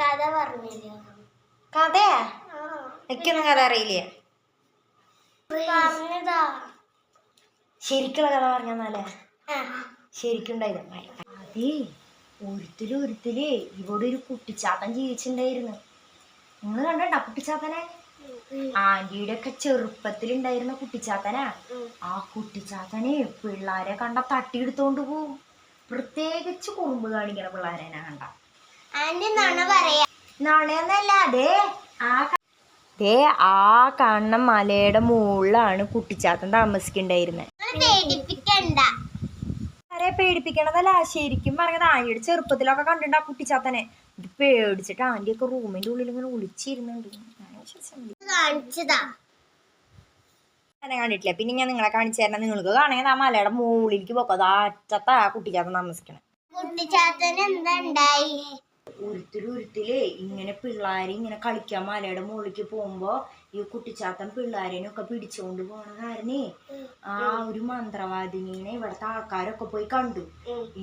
കഥ പറഞ്ഞില്ലേ? കഥയാ? എനിക്കൊന്നും കഥ അറിയില്ലേ? പറഞ്ഞതാ. ശരിക്കുള്ള കഥ പറഞ്ഞാലേ ആ. ശരിക്കുണ്ടായിരുന്നു അതേ ഒരുത്തിൽ ഒരുത്തിൽ ഇവിടെ ഒരു കുട്ടിച്ചാത്തൻ ജീവിച്ചിണ്ടായിരുന്നു നിങ്ങൾ കണ്ടോ കുട്ടിച്ചാത്തനെ? ആന്റിയുടെ ഒക്കെ ചെറുപ്പത്തിലുണ്ടായിരുന്ന കുട്ടിച്ചാത്തനാ. ഉം. ആ കുട്ടിച്ചാത്തനെ പിള്ളാരെ കണ്ട തട്ടിയെടുത്തോണ്ട് പോവും. പ്രത്യേകിച്ച് കുറുമ്പ് കാണിക്കണ പിള്ളാരെ കണ്ട. ദേ ആ കാണുന്ന മലയുടെ മുകളിലാണ് കുട്ടിച്ചാത്തൻ താമസിക്കണ്ടായിരുന്നത് ആരെ പേടിപ്പിക്കണതല്ല ശരിക്കും പറഞ്ഞത് ആന്റിയുടെ ചെറുപ്പത്തിലൊക്കെ കണ്ടിട്ടുണ്ട് ആ കുട്ടിച്ചാത്തനെ. ഇത് പേടിച്ചിട്ട് ആന്റിയൊക്കെ റൂമിന്റെ ഉള്ളിൽ ഇങ്ങനെ ഒളിച്ചിരുന്നുണ്ട്. കണ്ടിട്ടില്ല. പിന്നെ ഞാൻ നിങ്ങളെ കാണിച്ചു തരണം. നിങ്ങൾക്ക് കാണുക ആ മലയുടെ മുകളിലേക്ക് പോക്കോ. ആ അറ്റത്താ കുട്ടിച്ചാത്തൻ താമസിക്കണേ. കുട്ടിച്ചാത്തന് എന്താ ഉണ്ടായി? ഉരുത്തിൽ ഉരുത്തിൽ ഇങ്ങനെ പിള്ളേര് ഇങ്ങനെ കളിക്കാൻ മലയുടെ മുകളിലേക്ക് പോകുമ്പോ ഈ കുട്ടിച്ചാത്തൻ പിള്ളേരെനൊക്കെ പിടിച്ചോണ്ട് പോണ കാരണേ ആ ഒരു മന്ത്രവാദിനെ ഇവിടുത്തെ ആൾക്കാരൊക്കെ പോയി കണ്ടു.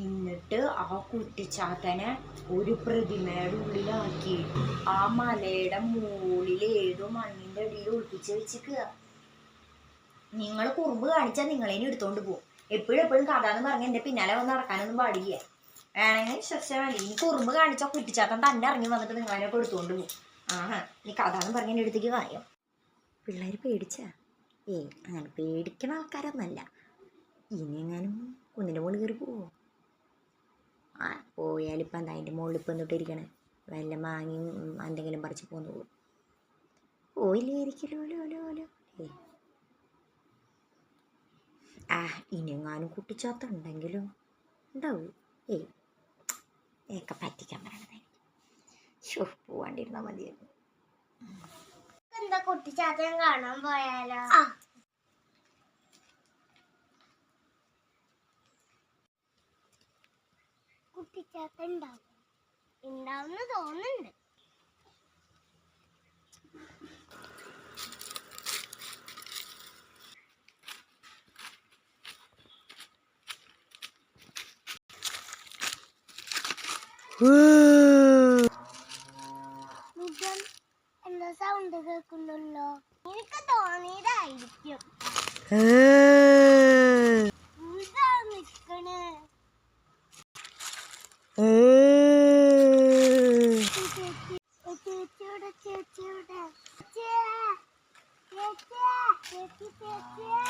എന്നിട്ട് ആ കുട്ടിച്ചാത്തനെ ഒരു പ്രതിമയുടെ ഉള്ളിലാക്കി. ആ മലയുടെ മുകളിൽ ഏതോ മണ്ണിന്റെ അടിയിൽ ഒളിപ്പിച്ച് വെച്ചിക്കുക നിങ്ങൾ കുറുമ്പ് കാണിച്ചാൽ നിങ്ങളേനെ എടുത്തോണ്ട് പോകും എപ്പോഴും എപ്പോഴും കഥ എന്ന് പറഞ്ഞ എന്റെ പിന്നാലെ വന്ന് നടക്കാനൊന്നും പാടില്ല. വേണമെങ്കിൽ വിശ്വസിച്ചാൽ മതി. ഇനി കുറുമ്പ് കാണിച്ചാൽ കുട്ടിച്ചാത്തൻ തന്നെ ഇറങ്ങി വന്നിട്ട് നിങ്ങളെ കൊടുത്തുകൊണ്ട് പോകും ആഹാ ഈ കഥാന്ന് പറഞ്ഞ എന്റെ അടുത്തേക്ക് കാര്യം പിള്ളേർ പേടിച്ച? ഏയ് അങ്ങനെ പേടിക്കണ ആൾക്കാരൊന്നല്ല. ഇനി എങ്ങാനും കുന്നിന്റെ മുകളിൽ കയറി പോവോ? ആ പോയാലിപ്പം എന്താ അതിന്റെ മുകളിൽ ഇപ്പം ഇരിക്കണേ? വല്ല മാങ്ങി എന്തെങ്കിലും പറിച്ച് പോന്നു പോകും പോയില്ലേ ലോ ഏ. ആ ഇനിയെങ്ങാനും കുട്ടിച്ചാത്ത ഉണ്ടെങ്കിലോ? ഉണ്ടാവും ഏയ് ഏക്ക പറ്റിക്കാൻ പറയണത് ഷോ പോവാണ്ടിരുന്നാൽ മതിയായിരുന്നു. എന്താ കുട്ടിച്ചാത്തൻ കാണാൻ പോയാലോ? കുട്ടിച്ചാത്തൻ ഉണ്ടാവും. ഉണ്ടാവുന്ന തോന്നുന്നുണ്ട്. നിജം എന്ന സൗണ്ട് കേൾക്കുന്നല്ലോ എനിക്ക് തോന്നിയതായിരിക്കും. നിക്കണ്. ചേച്ചിയുടെ ചേച്ചിയുടെ. ചേച്ചിയ ചേച്ചി ചേച്ചിയ.